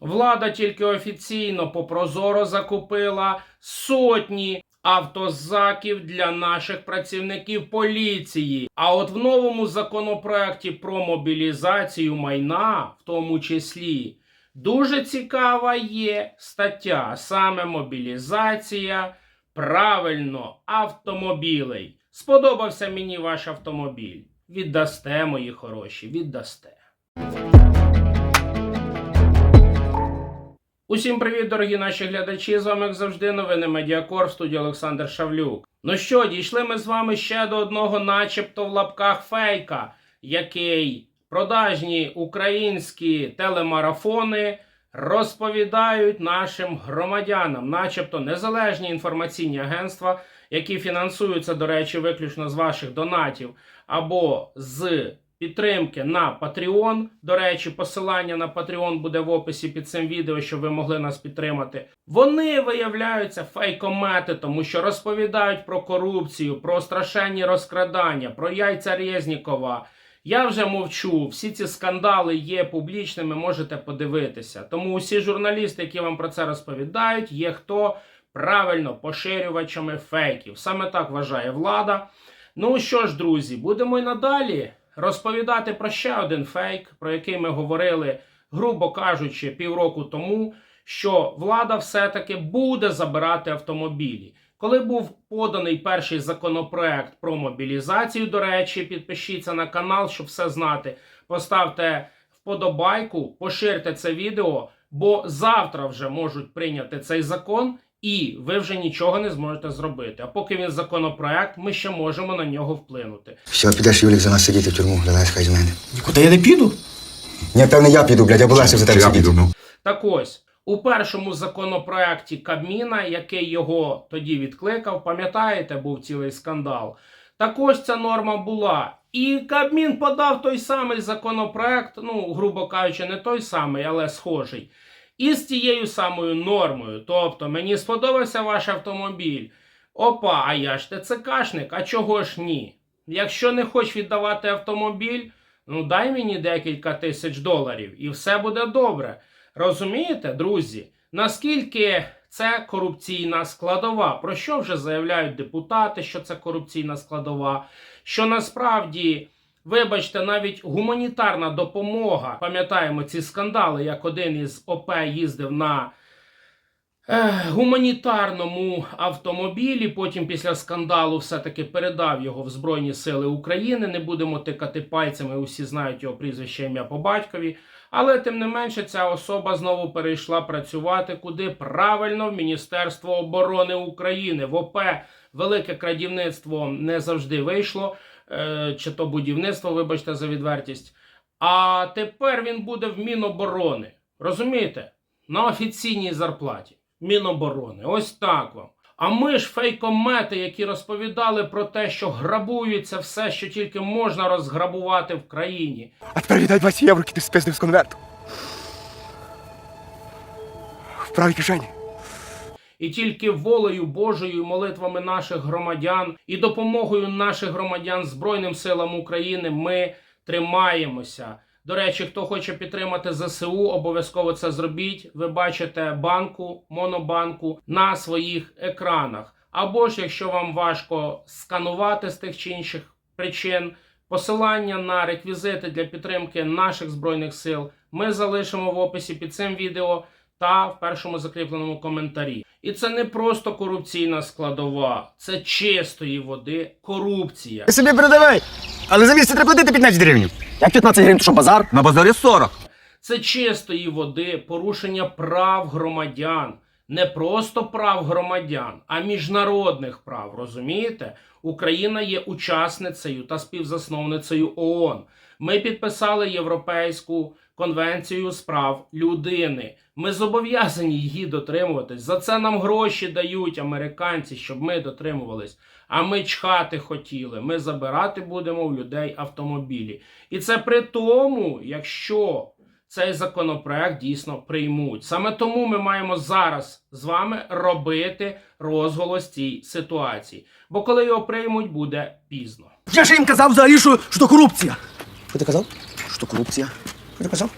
Влада тільки офіційно по Прозоро закупила сотні автозаків для наших працівників поліції. А от в новому законопроекті про мобілізацію майна, в тому числі, дуже цікава є стаття, саме мобілізація правильно автомобілей. Сподобався мені ваш автомобіль. Віддасте, мої хороші, віддасте. Усім привіт, дорогі наші глядачі. З вами, як завжди, новини Медіакор в студії Олександр Шавлюк. Ну що, дійшли ми з вами ще до одного, начебто в лапках фейка, який продажні українські телемарафони розповідають нашим громадянам, начебто незалежні інформаційні агентства, які фінансуються, до речі, виключно з ваших донатів або з підтримки на Patreon. До речі, посилання на Patreon буде в описі під цим відео, щоб ви могли нас підтримати. Вони виявляються фейкомети, тому що розповідають про корупцію, про страшенні розкрадання, про яйця Резнікова. Я вже мовчу, всі ці скандали є публічними, можете подивитися. Тому усі журналісти, які вам про це розповідають, є хто правильно поширювачами фейків. Саме так вважає влада. Ну що ж, друзі, будемо й надалі розповідати про ще один фейк, про який ми говорили, грубо кажучи, півроку тому, що влада все-таки буде забирати автомобілі. Коли був поданий перший законопроект про мобілізацію, до речі, підпишіться на канал, щоб все знати. Поставте вподобайку, поширте це відео, бо завтра вже можуть прийняти цей закон, і ви вже нічого не зможете зробити. А поки він законопроект, ми ще можемо на нього вплинути. Все, підеш, Юлік, за нас сидіти в тюрму, далась хай з мене. Нікуди я не піду. Ні, певне, я піду, блядь, я булася за тебе сидіти. ну. Так ось, у першому законопроекті Кабміна, який його тоді відкликав, пам'ятаєте, був цілий скандал. Так ось ця норма була. І Кабмін подав той самий законопроект, ну, грубо кажучи, не той самий, але схожий. І з тією самою нормою. Тобто, мені сподобався ваш автомобіль. Опа, а я ж ТЦКшник, а чого ж ні? Якщо не хочеш віддавати автомобіль, ну дай мені декілька тисяч доларів, і все буде добре. Розумієте, друзі, наскільки це корупційна складова? Про що вже заявляють депутати, що це корупційна складова? Що насправді, вибачте, навіть гуманітарна допомога, пам'ятаємо ці скандали, як один із ОП їздив на е, гуманітарному автомобілі. Потім після скандалу все-таки передав його в Збройні Сили України. Не будемо тикати пальцями, усі знають його прізвище ім'я по батькові. Але тим не менше, ця особа знову перейшла працювати куди правильно в Міністерство оборони України. В ОП велике крадівництво не завжди вийшло, чи то будівництво, вибачте за відвертість. А тепер він буде в Міноборони. Розумієте? На офіційній зарплаті. Міноборони. Ось так вам. А ми ж фейкомети, які розповідали про те, що грабується все, що тільки можна розграбувати в країні. А тепер віддай 20 євро, які ти спиздив з конверту. В правій кишені. І тільки волею Божою, молитвами наших громадян і допомогою наших громадян Збройним силам України ми тримаємося. До речі, хто хоче підтримати ЗСУ, обов'язково це зробіть. Ви бачите банку, монобанку на своїх екранах. Або ж, якщо вам важко сканувати з тих чи інших причин, посилання на реквізити для підтримки наших збройних сил ми залишимо в описі під цим відео та в першому закріпленому коментарі. І це не просто корупційна складова, це чистої води корупція. Ти собі передавай, але за місце треба платити 15 гривень. Як 15 гривень, то що базар? На базарі 40. Це чистої води порушення прав громадян. Не просто прав громадян, а міжнародних прав. Розумієте? Україна є учасницею та співзасновницею ООН. Ми підписали Європейську конвенцію з прав людини. Ми зобов'язані її дотримуватись. За це нам гроші дають американці, щоб ми дотримувались. А ми чхати хотіли. Ми забирати будемо в людей автомобілі. І це при тому, якщо цей законопроект дійсно приймуть. Саме тому ми маємо зараз з вами робити розголос цій ситуації. Бо коли його приймуть, буде пізно. Я ж їм казав взагалі, що, що корупція. Що ти казав? Що корупція? Що ти казав?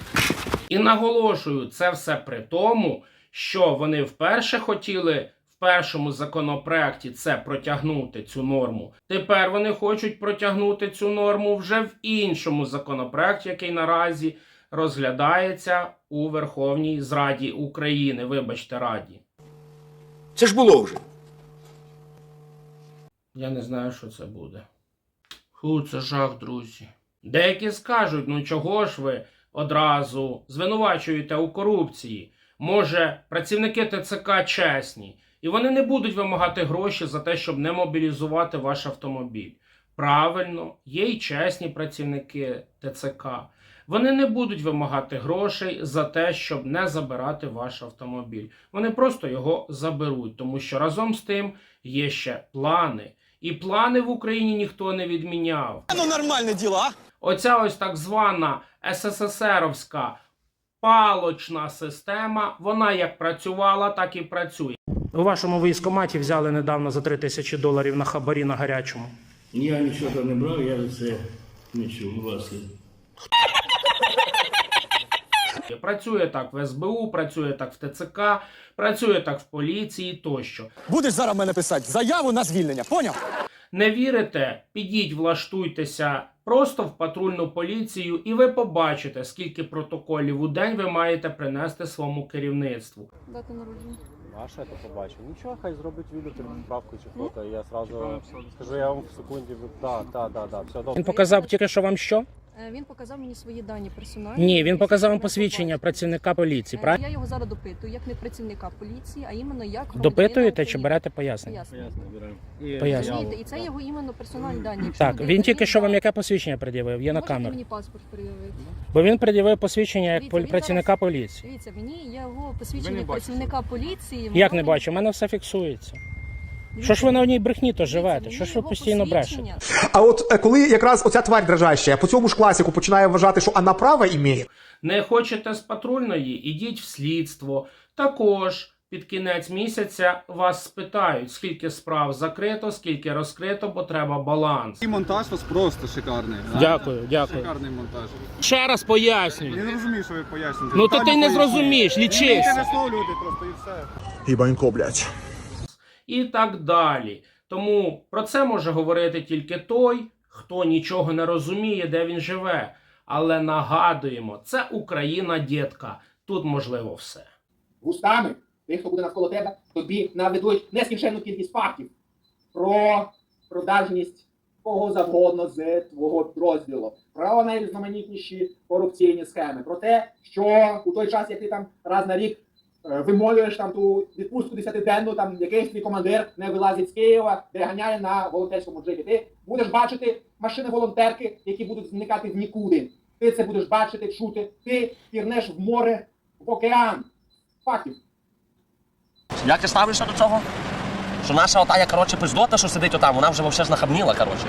І наголошую, це все при тому, що вони вперше хотіли в першому законопроекті це протягнути цю норму. Тепер вони хочуть протягнути цю норму вже в іншому законопроекті, який наразі розглядається у Верховній Зраді України. Вибачте, Раді. Це ж було вже. Я не знаю, що це буде. Фу, це жах, друзі. Деякі скажуть, ну чого ж ви одразу звинувачуєте у корупції? Може, працівники ТЦК чесні, і вони не будуть вимагати гроші за те, щоб не мобілізувати ваш автомобіль. Правильно, є й чесні працівники ТЦК. Вони не будуть вимагати грошей за те, щоб не забирати ваш автомобіль. Вони просто його заберуть, тому що разом з тим є ще плани. І плани в Україні ніхто не відміняв. Ну нормальне діло, а? Оця ось так звана СССРовська палочна система, вона як працювала, так і працює. У вашому військоматі взяли недавно за 3 тисячі доларів на хабарі на гарячому. Я нічого там не брав, я за це не чув, будь ласка. Працює так в СБУ, працює так в ТЦК, працює так в поліції тощо. Будеш зараз мене писати заяву на звільнення, поняв? Не вірите? Підіть, влаштуйтеся просто в патрульну поліцію, і ви побачите, скільки протоколів у день ви маєте принести своєму керівництву. Дата народження. А що я то побачив? Нічого, хай зробить відео, правку чи фото, я зразу скажу, я вам в секунді. Так, так, так, так, все добре. Він показав тільки що вам що? Е, Він показав мені свої дані персональні. Ні, він показав вам посвідчення працівника поліції. Е, Правильно? Я його зараз допитую, як не працівника поліції, а іменно як громадянина Допитуєте чи України. берете пояснення? Пояснення. Пояснення. Розумієте, І це його іменно персональні дані. Якщо Так, людина він тільки що вам яке посвідчення пред'явив? Є на можете камеру. мені паспорт передавити. Бо він пред'явив посвідчення як Дивіться, він працівника зараз- поліції. Дивіться, мені його посвідчення працівника поліції. Як не бачу, у мене все фіксується. Що ж ви на одній брехні то живете? Що ж ви постійно брешете? А от е, коли якраз оця тварь дрожаща по цьому ж класику починає вважати, що вона право імеє, Не хочете з патрульної? Ідіть в слідство. Також під кінець місяця вас спитають, скільки справ закрито, скільки розкрито, бо треба баланс. І монтаж у вас просто шикарний. Дякую, дякую. Шикарний монтаж. Ще раз пояснюю. Я не розумію, що ви пояснюєте. Ну то ти не пояснюю. зрозумієш, Ви лічися. не висловлювати просто і все. Гібанько, блядь. І так далі. Тому про це може говорити тільки той, хто нічого не розуміє, де він живе. Але нагадуємо, це Україна, дітка. Тут можливо все. вустами тих, хто буде навколо тебе, тобі наведуть нескінченну кількість фактів про продажність кого завгодно з твого розділу, про найрізноманітніші корупційні схеми, про те, що у той час, як ти там раз на рік вимолюєш там ту відпустку десятиденну, там якийсь твій командир не вилазить з Києва, де ганяє на волонтерському джипі. Ти будеш бачити машини волонтерки, які будуть зникати в нікуди. Ти це будеш бачити, чути. Ти пірнеш в море, в океан. Фактів. Як ти ставишся до цього? Що наша отая, коротше, пиздота, що сидить отам, вона вже вовсе знахабніла, коротше.